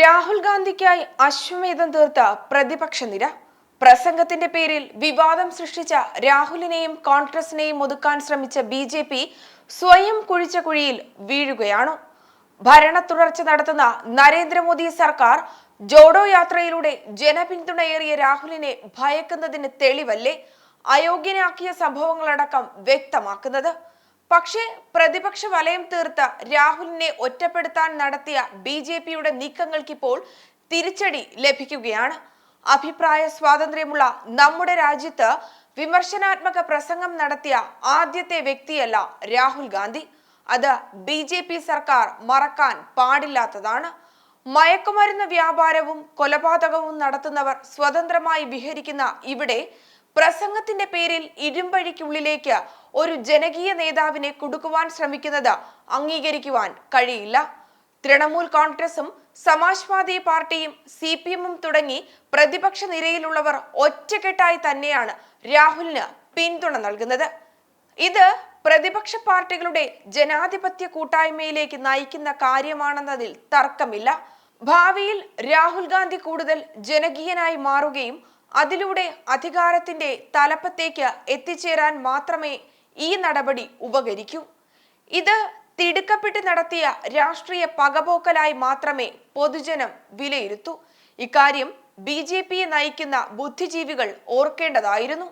രാഹുൽ ഗാന്ധിക്കായി അശ്വമേധം തീർത്ത പ്രതിപക്ഷ നിര. പ്രസംഗത്തിന്റെ പേരിൽ വിവാദം സൃഷ്ടിച്ച രാഹുലിനെയും കോൺഗ്രസിനെയും ഒതുക്കാൻ ശ്രമിച്ച ബി ജെ പി സ്വയം കുഴിച്ച കുഴിയിൽ വീഴുകയാണോ. ഭരണ തുടർച്ച നടത്തുന്ന നരേന്ദ്രമോദി സർക്കാർ ജോഡോ യാത്രയിലൂടെ ജനപിന്തുണയേറിയ രാഹുലിനെ ഭയക്കുന്നതിന് തെളിവല്ലേ അയോഗ്യനാക്കിയ സംഭവങ്ങളടക്കം വ്യക്തമാക്കുന്നത്. പക്ഷേ പ്രതിപക്ഷ വലയം തീർത്ത രാഹുലിനെ ഒറ്റപ്പെടുത്താൻ നടത്തിയ ബി ജെ പിയുടെ നീക്കങ്ങൾക്കിപ്പോൾ തിരിച്ചടി ലഭിക്കുകയാണ്. അഭിപ്രായ സ്വാതന്ത്ര്യമുള്ള നമ്മുടെ രാജ്യത്ത് വിമർശനാത്മക പ്രസംഗം നടത്തിയ ആദ്യത്തെ വ്യക്തിയല്ല രാഹുൽ ഗാന്ധി. അത് ബി ജെ പി സർക്കാർ മറക്കാൻ പാടില്ലാത്തതാണ്. മയക്കുമരുന്ന് വ്യാപാരവും കൊലപാതകവും നടത്തുന്നവർ സ്വതന്ത്രമായി വിഹരിക്കുന്ന ഇവിടെ പ്രസംഗത്തിന്റെ പേരിൽ ഇരുമ്പഴിക്കുള്ളിലേക്ക് ഒരു ജനകീയ നേതാവിനെ കൊടുക്കുവാൻ ശ്രമിക്കുന്നത് അംഗീകരിക്കുവാൻ കഴിയില്ല. തൃണമൂൽ കോൺഗ്രസും സമാജ്വാദി പാർട്ടിയും സി പി എമ്മും തുടങ്ങി പ്രതിപക്ഷ നിരയിലുള്ളവർ ഒറ്റക്കെട്ടായി തന്നെയാണ് രാഹുലിന് പിന്തുണ നൽകുന്നത്. ഇത് പ്രതിപക്ഷ പാർട്ടികളുടെ ജനാധിപത്യ കൂട്ടായ്മയിലേക്ക് നയിക്കുന്ന കാര്യമാണെന്നതിൽ തർക്കമില്ല. ഭാവിയിൽ രാഹുൽ ഗാന്ധി കൂടുതൽ ജനകീയനായി മാറുകയും അതിലൂടെ അധികാരത്തിന്റെ തലപ്പത്തേക്ക് എത്തിച്ചേരാൻ മാത്രമേ ഈ നടപടി ഉപകരിക്കൂ. ഇത് തിടുക്കപ്പെട്ട് നടത്തിയ രാഷ്ട്രീയ പകപോക്കലായി മാത്രമേ പൊതുജനം വിലയിരുത്തൂ. ഇക്കാര്യം ബി ജെ പിയെ നയിക്കുന്ന ബുദ്ധിജീവികൾ ഓർക്കേണ്ടതായിരുന്നു.